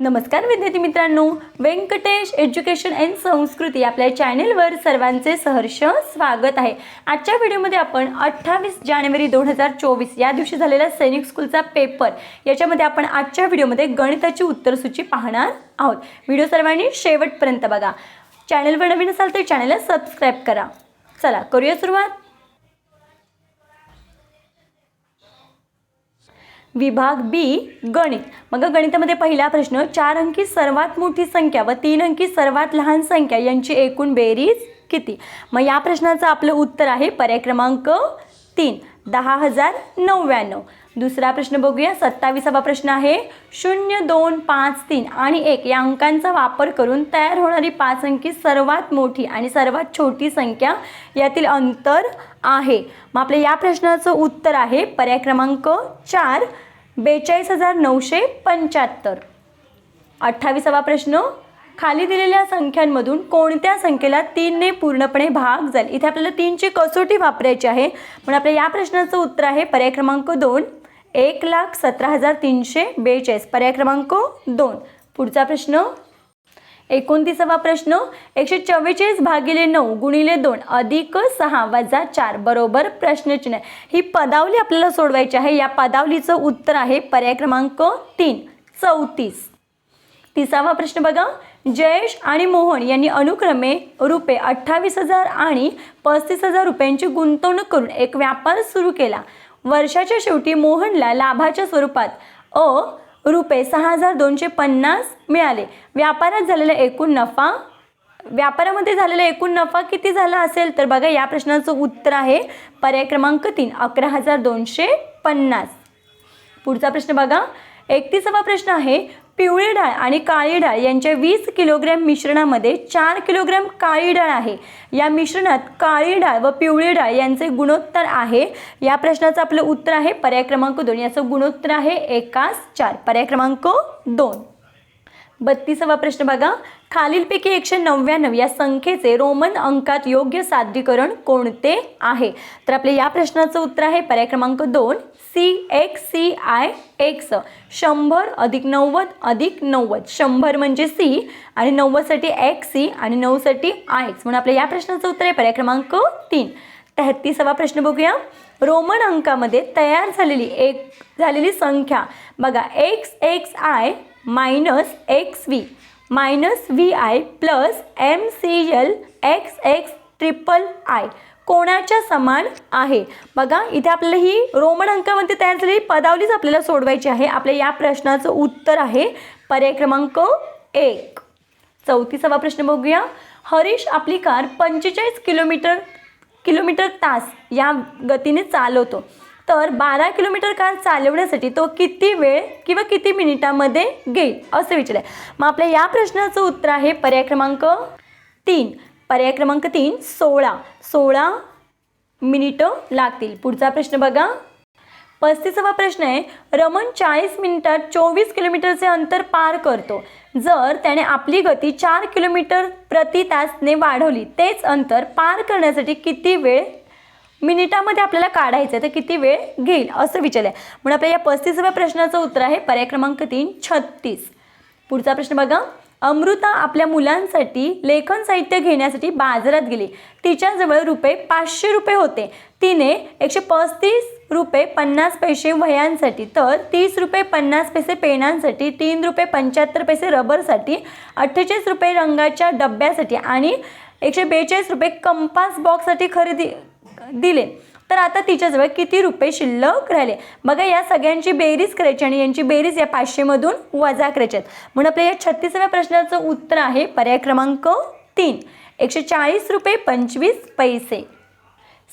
नमस्कार विद्यार्थी मित्रांनो. व्यंकटेश एज्युकेशन अँड संस्कृती आपल्या चॅनेलवर सर्वांचे सहर्ष स्वागत आहे. आजच्या व्हिडिओमध्ये आपण अठ्ठावीस जानेवारी दोन हजार चोवीस या दिवशी झालेला सैनिक स्कूलचा पेपर याच्यामध्ये आपण आजच्या व्हिडिओमध्ये गणिताची उत्तरसूची पाहणार आहोत. व्हिडिओ सर्वांनी शेवटपर्यंत बघा. चॅनलवर नवीन असाल तर चॅनलला सबस्क्राईब करा. चला करूया सुरुवात. विभाग बी गणित. मग गणितामध्ये पहिला प्रश्न चार अंकी सर्वात मोठी संख्या व तीन अंकी सर्वात लहान संख्या यांची एकूण बेरीज किती? मग या प्रश्नाचं आपलं उत्तर आहे पर्याय क्रमांक तीन दहा हजार नव्याण्णव. दुसरा प्रश्न बघूया सत्तावीसावा प्रश्न आहे. शून्य दोन पाच तीन आणि एक या अंकांचा वापर करून तयार होणारी पाच अंकी सर्वात मोठी आणि सर्वात छोटी संख्या यातील अंतर आहे. मग आपल्या या प्रश्नाचं उत्तर आहे पर्याय क्रमांक चार बेचाळीस हजार नऊशे पंच्याहत्तर. अठ्ठावीसावा प्रश्न खाली दिलेल्या संख्यांमधून कोणत्या संख्येला तीनने पूर्णपणे भाग जाईल? इथे आपल्याला तीनची कसोटी वापरायची आहे. पण आपल्या या प्रश्नाचं उत्तर आहे पर्याय क्रमांक दोन. एक लाख सतरा हजार तीनशे बेचाळीस. पर्याय क्रमांक दोन. पुढचा प्रश्न एकोणतीसावा प्रश्न एकशे चव्वेचाळीस भागिले नऊ गुणिले दोन अधिक सहा वजा चार बरोबर प्रश्नचिन्ह. ही पदावली आपल्याला सोडवायची आहे. या पदावलीचं उत्तर आहे पर्याय क्रमांक तीन चौतीस. तिसावा प्रश्न बघा. जयेश आणि मोहन यांनी अनुक्रमे रुपये अठ्ठावीस हजार आणि पस्तीस हजार रुपयांची गुंतवणूक करून एक व्यापार सुरू केला. वर्षाच्या शेवटी मोहनला लाभाच्या स्वरूपात अ रुपये सहा हजार दोनशे पन्नास मिळाले. व्यापारात झालेला एकूण नफा व्यापारामध्ये झालेला एकूण नफा किती झाला असेल? तर बघा या प्रश्नाचं उत्तर आहे पर्याय क्रमांक तीन अकरा हजार दोनशे पन्नास. पुढचा प्रश्न बघा. एकतीसावा प्रश्न आहे पिवळी डाळ आणि काळी डाळ यांच्या वीस किलोग्रॅम मिश्रणामध्ये चार किलोग्रॅम काळी डाळ आहे. या मिश्रणात काळी डाळ व पिवळी डाळ यांचे गुणोत्तर आहे. या प्रश्नाचं आपलं उत्तर आहे. पर्याय क्रमांक दोन. याचं गुणोत्तर आहे एकास चार. पर्याय क्रमांक दोन. बत्तीसावा प्रश्न बघा. खालीलपैकी एकशे नव्याण्णव या संख्येचे रोमन अंकात योग्य सादरीकरण कोणते आहे? तर आपल्या या प्रश्नाचं उत्तर आहे पर्याय क्रमांक दोन C X C I X शंभर अधिक नव्वद अधिक नव्वद. शंभर म्हणजे सी आणि नव्वदसाठी एक्स सी आणि नऊसाठी आय एक्स म्हणून आपल्या या प्रश्नाचं उत्तर आहे पर्याय क्रमांक तीन. तेहत्तीसावा प्रश्न बघूया. रोमन अंकामध्ये तयार झालेली एक झालेली संख्या बघा. X X I minus X V minus V I plus M C L X X triple I. कोणाच्या समान आहे? बघा इथे आपल्याला ही रोमन अंकामध्ये तयार झालेली पदावलीच आपल्याला सोडवायची आहे. आपल्या या प्रश्नाचं उत्तर आहे पर्याय क्रमांक एक. चौतीसावा प्रश्न बघूया. हरीश आपली कार पंचेचाळीस किलोमीटर किलोमीटर तास या गतीने चालवतो. तर बारा किलोमीटर कार चालवण्यासाठी तो किती वेळ किंवा किती मिनिटामध्ये घेईल असं विचारलं मग आपल्या या प्रश्नाचं उत्तर आहे पर्याय क्रमांक तीन. पर्याय क्रमांक तीन सोळा. सोळा मिनिटं लागतील. पुढचा प्रश्न बघा. पस्तीसावा प्रश्न आहे रमण चाळीस मिनिटात चोवीस किलोमीटरचे अंतर पार करतो. जर त्याने आपली गती चार किलोमीटर प्रति तासने वाढवली तेच अंतर पार करण्यासाठी किती वेळ मिनिटामध्ये आपल्याला काढायचं आहे तर किती वेळ घेईल? असं विचारलं आहे म्हणून आपल्या या पस्तीसाव्या प्रश्नाचं उत्तर आहे पर्याय क्रमांक तीन छत्तीस. पुढचा प्रश्न बघा. अमृता आपल्या मुलांसाठी लेखन साहित्य घेण्यासाठी बाजारात गेली. तिच्याजवळ रुपये पाचशे रुपये होते. तिने एकशे पस्तीस रुपये पन्नास पैसे वह्यांसाठी तर तीस रुपये पन्नास पैसे पेनांसाठी तीन रुपये पंच्याहत्तर पैसे रबरसाठी अठ्ठेचाळीस रुपये रंगाच्या डब्यासाठी आणि एकशे बेचाळीस रुपये कंपास बॉक्ससाठी खरेदी दिले. तर आता तिच्याजवळ किती रुपये शिल्लक राहिले? बघा या सगळ्यांची बेरीज करायची आणि यांची बेरीज या पाचशेमधून वजा करायची आहेत. म्हणून आपल्या या छत्तीसाव्या प्रश्नाचं उत्तर आहे पर्याय क्रमांक तीन. एकशे चाळीस रुपये पंचवीस पैसे.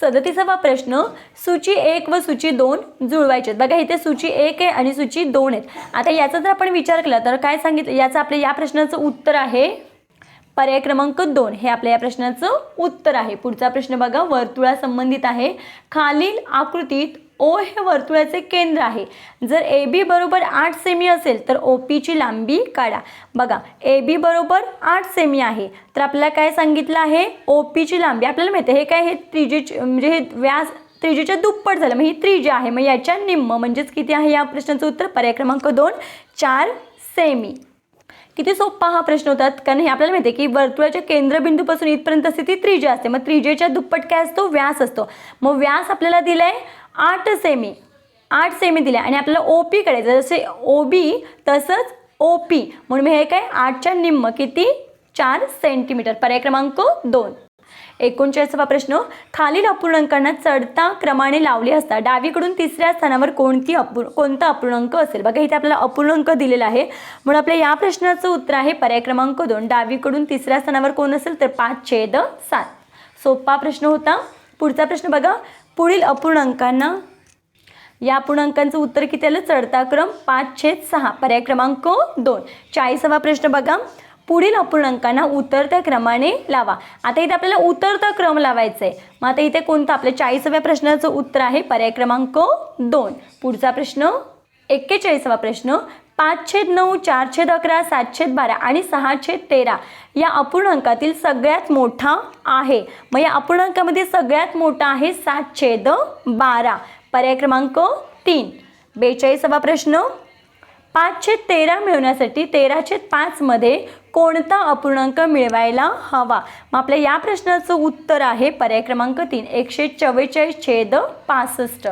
सदतीसावा प्रश्न सूची एक व सूची दोन जुळवायचे आहेत. बघा इथे सूची एक आहे आणि सूची दोन आहेत. आता याचा जर आपण विचार केला तर काय सांगितलं? याचं आपल्या या प्रश्नाचं उत्तर आहे पर्याय क्रमांक दोन हे आपल्या या प्रश्नाचं उत्तर आहे. पुढचा प्रश्न बघा वर्तुळासंबंधित आहे. खालील आकृतीत ओ हे वर्तुळाचे केंद्र आहे. जर ए बी बरोबर आठ सेमी असेल तर ओ पीची लांबी काढा. बघा ए बी बरोबर आठ सेमी आहे. तर आपल्याला काय सांगितलं आहे? ओ पीची लांबी. आपल्याला माहिती आहे हे काय हे त्रिजेचे म्हणजे हे व्यास त्रिजेच्या दुप्पट झालं. मग ही त्रिजे आहे. मग याच्या निम्म म्हणजेच किती आहे या प्रश्नाचं उत्तर? पर्याय क्रमांक दोन चार सेमी किती सोपा हा प्रश्न होता. कारण हे आपल्याला माहिती आहे की वर्तुळाच्या केंद्रबिंदूपासून इथपर्यंत असते ती त्रिज्या असते. मग त्रिजेच्या दुप्पट काय असतो? व्यास असतो. मग व्यास आपल्याला दिलाय आठ सेमी. आठ सेमी दिल्या. आणि आपल्याला ओ पी काढायचं जसे ओ बी तसंच ओ पी म्हणून हे काय? आठच्या निम्म किती? चार सेंटीमीटर पर्याय क्रमांक दोन. एकोणचाळीसावा प्रश्न खालील अपूर्णांकांना चढता क्रमाने लावले असता डावीकडून तिसऱ्या स्थानावर कोणती अपूर कोणता अपूर्णांक असेल? बघा इथे आपल्याला अपूर्णांक दिलेला आहे. म्हणून आपल्या या प्रश्नाचं उत्तर आहे पर्याय क्रमांक दोन. डावीकडून तिसऱ्या स्थानावर कोण असेल तर पाच छेद सात. सोपा प्रश्न होता. पुढचा प्रश्न बघा. पुढील अपूर्णांकांना या अपूर्णांकांचं उत्तर किती आलं? चढता क्रम पाच छेद सहा. पर्याय क्रमांक दोन. चाळीसावा प्रश्न बघा. पुढील अपूर्णांकांना उतरत्या क्रमाने लावा. आता इथे आपल्याला उतरता क्रम लावायचा आहे मग आता इथे कोणतं? आपल्या चाळीसाव्या प्रश्नाचं उत्तर आहे. पर्याय क्रमांक दोन. पुढचा प्रश्न एक्केचाळीसावा प्रश्न पाच छेद नऊ चार छेद अकरा सात छेद बारा आणि सहा छेद तेरा या अपूर्णांकातील सगळ्यात मोठा आहे. मग या अपूर्णांकामध्ये सगळ्यात मोठा आहे सात छेद बारा. पर्याय क्रमांक तीन. बेचाळीसावा प्रश्न पाचशे तेरा मिळवण्यासाठी तेराशे पाचमध्ये कोणता अपूर्णांक मिळवायला हवा? मग आपल्या या प्रश्नाचं उत्तर आहे पर्याय क्रमांक तीन. एकशे चव्वेचाळीस छेद पासष्ट.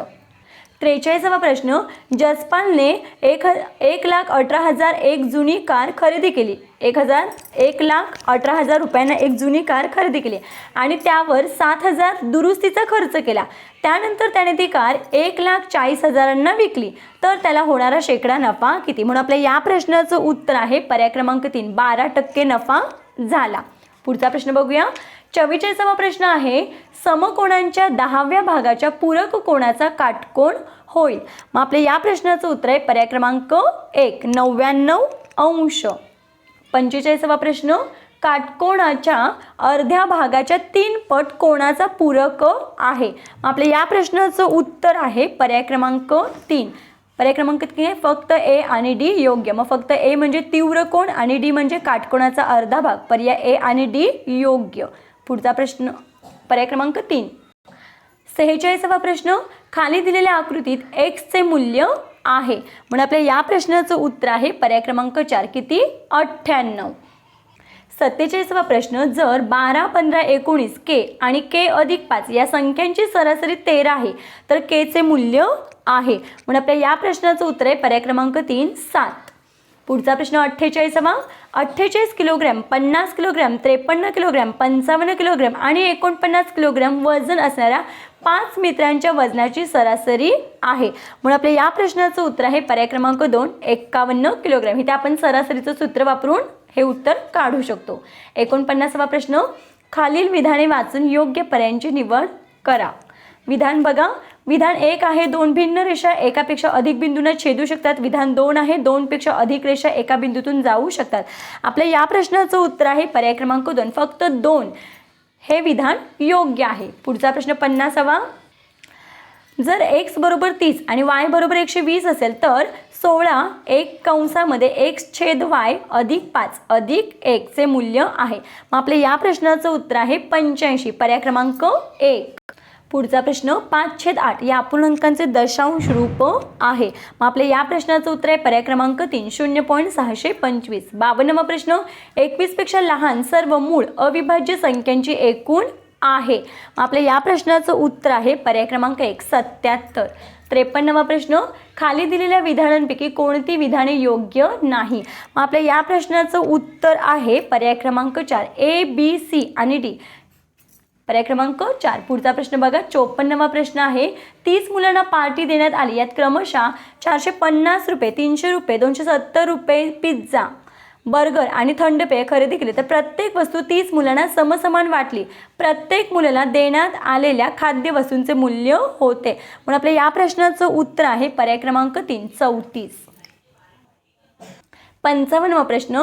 त्रेचाळीसावा प्रश्न जसपालने एक ह एक लाख अठरा हजार एक जुनी कार खरेदी केली. एक हजार एक लाख अठरा हजार रुपयांना एक जुनी कार खरेदी केली. आणि त्यावर सात हजार दुरुस्तीचा खर्च केला. त्यानंतर त्याने ती कार एक लाख चाळीस हजारांना विकली. तर त्याला होणारा शेकडा नफा किती? म्हणून आपल्या या प्रश्नाचं उत्तर आहे पर्याय क्रमांक तीन बारा टक्के नफा झाला. पुढचा प्रश्न बघूया. चव्वेचाळीसावा प्रश्न आहे समकोणांच्या दहाव्या भागाच्या पूरक कोणाचा काटकोण होईल? मग आपल्या या प्रश्नाचं उत्तर आहे पर्याय क्रमांक एक नव्याण्णव अंश. पंचेचाळीसावा प्रश्न काटकोणाच्या अर्ध्या भागाच्या तीन पट कोणाचा पूरक आहे? मग आपल्या या प्रश्नाचं उत्तर आहे पर्याय क्रमांक तीन. पर्याय क्रमांक किती आहे फक्त ए आणि डी योग्य. मग फक्त ए म्हणजे तीव्र कोण आणि डी म्हणजे काटकोणाचा अर्धा भाग. पर्याय ए आणि डी योग्य. पुढचा प्रश्न. पर्याय क्रमांक तीन. सेहेचाळीसावा प्रश्न खाली दिलेल्या आकृतीत एक्सचे मूल्य आहे. म्हणून आपल्या या प्रश्नाचं उत्तर आहे पर्याय क्रमांक चार किती? अठ्ठ्याण्णव. सत्तेचाळीसावा प्रश्न जर बारा पंधरा एकोणीस के आणि के अधिक पाच या संख्यांची सरासरी तेरा आहे तर केचे मूल्य आहे. म्हणून आपल्या या प्रश्नाचं उत्तर आहे पर्याय क्रमांक तीन सात. पुढचा प्रश्न अठ्ठेचाळीसावा अठ्ठेचाळीस किलोग्रॅम पन्नास किलोग्रॅम त्रेपन्न किलोग्रॅम पंचावन्न किलोग्रॅम आणि एकोणपन्नास किलोग्रॅम वजन असणाऱ्या पाच मित्रांच्या वजनाची सरासरी आहे. म्हणून आपल्या या प्रश्नाचं उत्तर आहे पर्याय क्रमांक दोन एक्कावन्न किलोग्रॅम. इथे आपण सरासरीचं सूत्र वापरून हे उत्तर काढू शकतो. एकोणपन्नासावा प्रश्न. खालील विधाने वाचून योग्य पर्यायांची निवड करा. विधान बघा. विधान एक आहे दोन भिन्न रेषा एकापेक्षा अधिक बिंदूंना छेदू शकतात. विधान दोन आहे दोनपेक्षा अधिक रेषा एका बिंदूतून जाऊ शकतात. आपल्या या प्रश्नाचं उत्तर आहे पर्याय क्रमांक दोन. फक्त दोन हे विधान योग्य आहे. पुढचा प्रश्न पन्नासावा. जर एक्स बरोबर तीस आणि वाय बरोबर एकशे वीस असेल तर सोळा एक कंसामध्ये एक्स छेद वाय अधिक पाच अधिक एकचे मूल्य आहे. मग आपल्या या प्रश्नाचं उत्तर आहे पंच्याऐंशी. पर्याय क्रमांक एक. पुढचा प्रश्न पाच छेद आठ या अपूर्णांकांचे दशांश रूप आहे. मग आपल्या या प्रश्नाचं उत्तर आहे पर्याय क्रमांक तीन शून्य पॉईंट सहाशे पंचवीस. बावन्नवा प्रश्न एकवीसपेक्षा लहान सर्व मूळ अविभाज्य संख्यांची एकूण आहे. मग आपल्या या प्रश्नाचं उत्तर आहे पर्याय क्रमांक एक सत्याहत्तर. त्रेपन्नवा प्रश्न खाली दिलेल्या विधानांपैकी कोणती विधाने योग्य नाही? मग आपल्या या प्रश्नाचं उत्तर आहे पर्याय क्रमांक चार ए बी सी आणि डी पर्याय क्रमांक चार. पुढचा प्रश्न बघा. चोपन्नवा प्रश्न आहे. तीस मुलांना पार्टी देण्यात आली. यात क्रमशः चारशे पन्नास रुपये तीनशे रुपये दोनशे सत्तर रुपये पिझ्झा बर्गर आणि थंड पेय खरेदी केले. तर प्रत्येक वस्तू तीस मुलांना समसमान वाटली. प्रत्येक मुलाला देण्यात आलेल्या खाद्यवस्तूंचे मूल्य होते. म्हणून आपल्या या प्रश्नाचं उत्तर आहे पर्याय क्रमांक तीन चौतीस. पंचावन्नवा प्रश्न.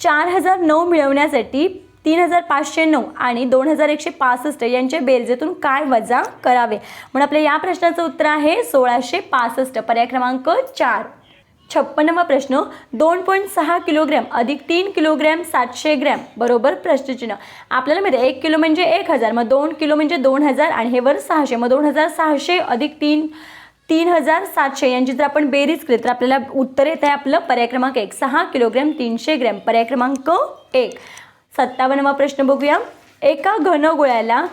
चार हजार नऊ मिळवण्यासाठी तीन हजार पाचशे नऊ आणि दोन हजार एकशे पासष्ट यांच्या बेरजेतून काय वजा करावे? म्हणून आपल्या या प्रश्नाचं उत्तर आहे सोळाशे पासष्ट. पर्याय क्रमांक चार. छप्पन्नवा प्रश्न. दोन पॉईंट सहा किलोग्रॅम अधिक तीन किलोग्रॅम सातशे ग्रॅम. बरोबर प्रश्नचिन्ह. आपल्याला माहिती आहे एक किलो म्हणजे एक हजार मग दोन किलो म्हणजे दोन हजार आणि हे वर सहाशे मग दोन हजार सहाशे अधिक तीन तीन हजार सातशे. यांची जर आपण बेरीज केली तर आपल्याला उत्तर येत आहे आपलं पर्याय क्रमांक एक. सहा किलोग्रॅम तीनशे ग्रॅम. पर्याय क्रमांक एक. सत्तावन्नवा प्रश्न बघूया. एका घनगोळ्याला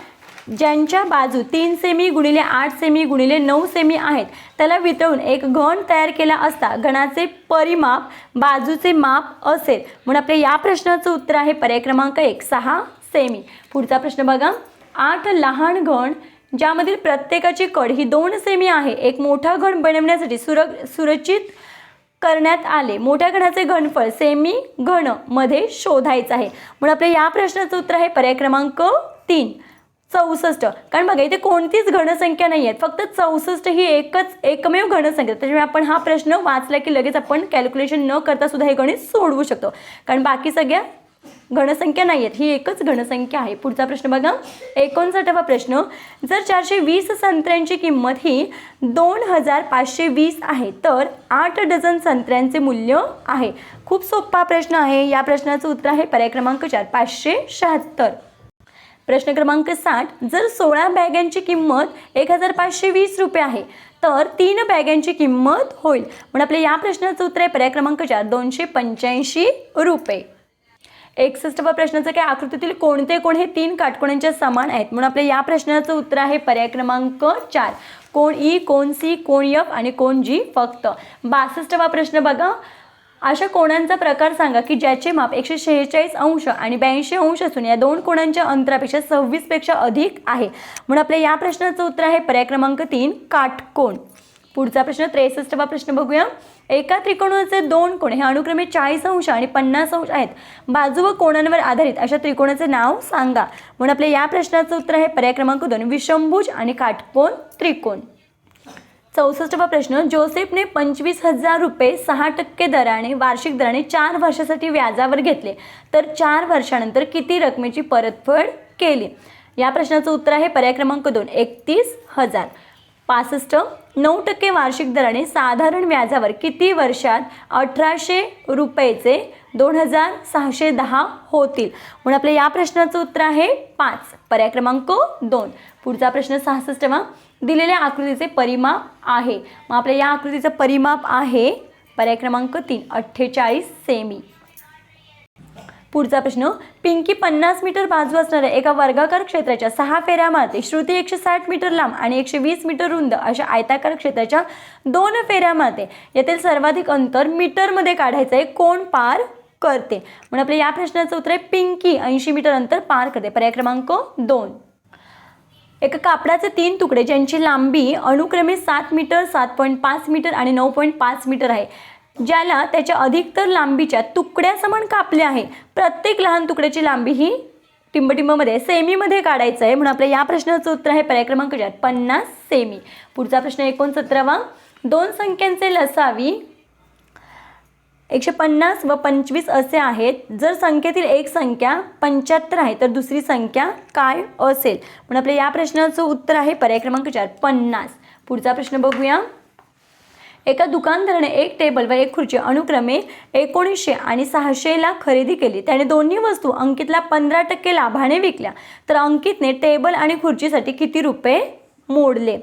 ज्यांच्या बाजू तीन सेमी गुणिले आठ सेमी गुणिले नऊ सेमी आहेत त्याला वितळून एक घन तयार केला असता घनाचे परिमाप बाजूचे माप असेल. म्हणून आपल्या या प्रश्नाचं उत्तर आहे पर्याय क्रमांक एक सहा सेमी पुढचा प्रश्न बघा. आठ लहान घन ज्यामधील प्रत्येकाची कड ही दोन सेमी आहे. एक मोठा घन बनवण्यासाठी सुर सुरक्षित करण्यात आले. मोठ्या घणाचे घनफळ सेमी घनमध्ये शोधायचं आहे. म्हणून आपल्या या प्रश्नाचं उत्तर आहे पर्याय क्रमांक तीन. चौसष्ट. कारण बघा इथे कोणतीच घनसंख्या नाही आहेत. फक्त चौसष्ट ही एकच एकमेव घनसंख्या. त्याच्यामुळे आपण हा प्रश्न वाचला की लगेच आपण कॅल्क्युलेशन न करता सुद्धा हे गणित सोडवू शकतो. कारण बाकी सगळ्या घनसंख्या नाही आहेत ही एकच घनसंख्या आहे. पुढचा प्रश्न बघा. एकोणसाठावा प्रश्न. जर चारशे वीस संत्र्यांची किंमत ही दोन हजार पाचशे वीस आहे तर आठ डझन संत्र्यांचे मूल्य आहे. खूप सोपा प्रश्न आहे. या प्रश्नाचं उत्तर आहे पर्याय क्रमांक चार पाचशे शहात्तर. प्रश्न क्रमांक साठ. जर सोळा बॅगांची किंमत एक हजार पाचशे वीस रुपये आहे तर तीन बॅगांची किंमत होईल. म्हणून आपल्या या प्रश्नाचं उत्तर आहे पर्याय क्रमांक चार दोनशे पंच्याऐंशी रुपये. एकसष्टवा प्रश्नाचं काय आकृतीतील कोणते कोण हे तीन काटकोण्यांच्या समान आहेत? म्हणून आपल्या या प्रश्नाचं उत्तर आहे पर्याय क्रमांक चार. कोण ई कोण सी कोण यफ आणि कोण जी फक्त. बासष्टवा प्रश्न बघा. अशा कोणांचा प्रकार सांगा की ज्याचे माप एकशे शेहेचाळीस अंश आणि ब्याऐंशी अंश असून या दोन कोणांच्या अंतरापेक्षा सव्वीसपेक्षा अधिक आहे. म्हणून आपल्या या प्रश्नाचं उत्तर आहे पर्याय क्रमांक तीन काटकोण. पुढचा प्रश्न त्रेसष्टवा प्रश्न बघूया. एका त्रिकोणाचे दोन कोण हे अनुक्रमे चाळीस अंश आणि पन्नास अंश आहेत. बाजू व कोणांवर आधारित अशा त्रिकोणाचे नाव सांगा. म्हणून आपल्या या प्रश्नाचं उत्तर आहे पर्याय क्रमांक दोन विषमभुज आणि काटकोण त्रिकोण. चौसष्टवा प्रश्न जोसेफने पंचवीस हजार रुपये सहा टक्के दराने वार्षिक दराने चार वर्षासाठी व्याजावर घेतले. तर चार वर्षानंतर किती रकमेची परतफेड केली? या प्रश्नाचं उत्तर आहे पर्याय क्रमांक दोन एकतीस हजार. पासष्ट नऊ टक्के वार्षिक दराने साधारण व्याजावर किती वर्षात अठराशे रुपयेचे दोन हजार सहाशे दहा होतील? म्हणून आपल्या या प्रश्नाचं उत्तर आहे पाच. पर्याय क्रमांक दोन. पुढचा प्रश्न सहासष्टवा. दिलेल्या आकृतीचे परिमाप आहे. मग आपल्या या आकृतीचं परिमाप आहे. पर्याय क्रमांक तीन. अठ्ठेचाळीस सेमी. पुढचा प्रश्न पिंकी पन्नास मीटर बाजू असणाऱ्या एका वर्गाकार क्षेत्राच्या सहा फेऱ्या मारते. श्रुती एकशे साठ मीटर लांब आणि एकशे वीस मीटर रुंद अशा आयताकार क्षेत्राच्या दोन फेऱ्या मारते. यातील सर्वाधिक अंतर मीटरमध्ये काढायचं आहे कोण पार करते? म्हणून आपल्या या प्रश्नाचं उत्तर आहे पिंकी ऐंशी मीटर अंतर पार करते. पर्याय क्रमांक दोन. एका कापडाचे तीन तुकडे ज्यांची लांबी अनुक्रमे सात मीटर सात पॉईंट पाच मीटर आणि नऊ पॉईंट पाच मीटर आहे. ज्याला त्याच्या अधिकतर लांबीच्या तुकड्यासमान कापले आहे. प्रत्येक लहान तुकड्याची लांबी ही टिंबटिंबमध्ये सेमीमध्ये काढायचं आहे. म्हणून आपल्या या प्रश्नाचं उत्तर आहे पर्याय क्रमांक चार पन्नास सेमी. पुढचा प्रश्न एकोणसतरावा. दोन संख्यांचे लसावी एकशे पन्नास व पंचवीस असे आहेत. जर संख्येतील एक संख्या पंच्याहत्तर आहे तर दुसरी संख्या काय असेल? म्हणून आपल्या या प्रश्नाचं उत्तर आहे पर्याय क्रमांक चार पन्नास. पुढचा प्रश्न बघूया. एका दुकानदाराने एक टेबल व एक खुर्ची अनुक्रमे एकोणीसशे आणि सहाशेला खरेदी केली. त्याने दोन्ही वस्तू अंकितला पंधरा टक्के लाभाने विकल्या. तर अंकितने टेबल आणि खुर्चीसाठी किती रुपये मोडले?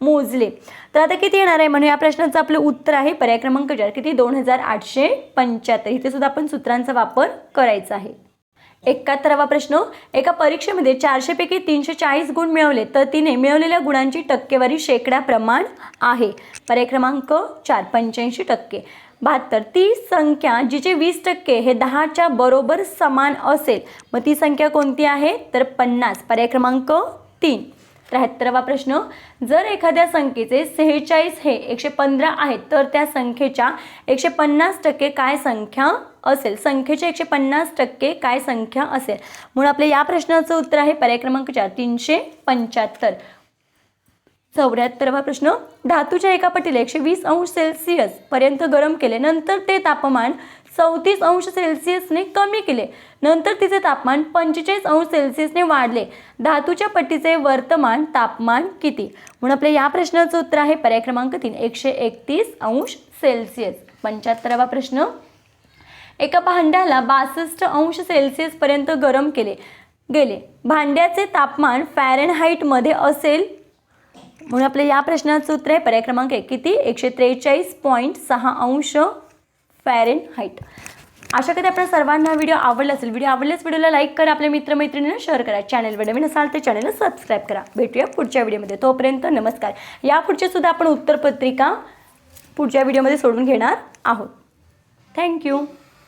मोजले. तर आता किती येणार आहे? म्हणून या प्रश्नाचं आपलं उत्तर आहे पर्याय क्रमांक चार किती? दोन हजार आठशे पंच्याहत्तर. इथे सुद्धा आपण सूत्रांचा वापर करायचा आहे. एकाहत्तरावा प्रश्न. एका परीक्षेमध्ये चारशेपैकी तीनशे चाळीस गुण मिळवले तर तिने मिळवलेल्या गुणांची टक्केवारी शेकडा प्रमाण आहे. पर्याय क्रमांक चार पंच्याऐंशी टक्के. बहात्तर ती संख्या जिचे वीस टक्के हे दहाच्या बरोबर समान असेल. मग ती संख्या कोणती आहे? तर पन्नास. पर्याय क्रमांक तीन. त्र्याहत्तरावा प्रश्न. जर एखाद्या संख्येचे सेहेचाळीस हे एकशे पंधरा आहेत तर त्या संख्येच्या एकशे पन्नास टक्के काय संख्या असेल? संख्येचे एकशे पन्नास टक्के काय संख्या असेल? म्हणून आपल्या या प्रश्नाचं उत्तर आहे पर्याय क्रमांक चार तीनशे पंच्याहत्तर. चौऱ्याहत्तरवा प्रश्न. धातूच्या एका पटीला एकशे वीस अंश सेल्सिअस पर्यंत गरम केले नंतर ते तापमान चौतीस अंश सेल्सिअसने कमी केले. नंतर तिचे तापमान पंचेचाळीस अंश सेल्सिअसने वाढले. धातूच्या पट्टीचे वर्तमान तापमान किती? म्हणून आपल्या या प्रश्नाचं उत्तर आहे पर्याय क्रमांक तीन एकशे एकतीस अंश सेल्सिअस. पंच्याहत्तरावा प्रश्न. एका भांड्याला बासष्ट अंश सेल्सिअसपर्यंत गरम केले गेले. भांड्याचे तापमान फॅरेनहाईटमध्ये असेल. म्हणून आपल्या या प्रश्नाचं उत्तर आहे पर्याय क्रमांक एक. किती? एकशे त्रेचाळीस पॉईंट सहा अंश फॅरेन हाईट अशा कधी आपल्या सर्वांना व्हिडिओ आवडला असेल व्हिडिओ आवडल्यास व्हिडिओला लाईक करा आपल्या मित्रमैत्रिणींना शेअर करा. चॅनलवर नवीन असाल तर चॅनलला सबस्क्राईब करा. भेटूया पुढच्या व्हिडिओमध्ये तोपर्यंत नमस्कार. या पुढच्यासुद्धा सुद्धा आपण उत्तरपत्रिका पुढच्या व्हिडिओमध्ये सोडून घेणार आहोत. थँक्यू